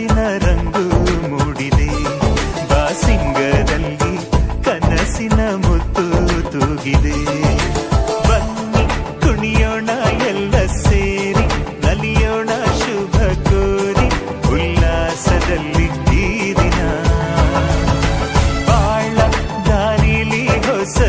ಕನಸಿನ ರಂಗು ಮೂಡಿದೆ. ಬಾಸಿಂಗದಲ್ಲಿ ಕನಸಿನ ಮುತ್ತು ತೂಗಿದೆ. ಬನ್ನಿ, ಕುಣಿಯೋಣ ಎಲ್ಲ ಸೇರಿ, ನಲಿಯೋಣ ಶುಭ ಕೋರಿ, ಉಲ್ಲಾಸದಲ್ಲಿ ಈ ದಿನ. ಬಾಳ ದಾರಿಲಿ ಹೊಸ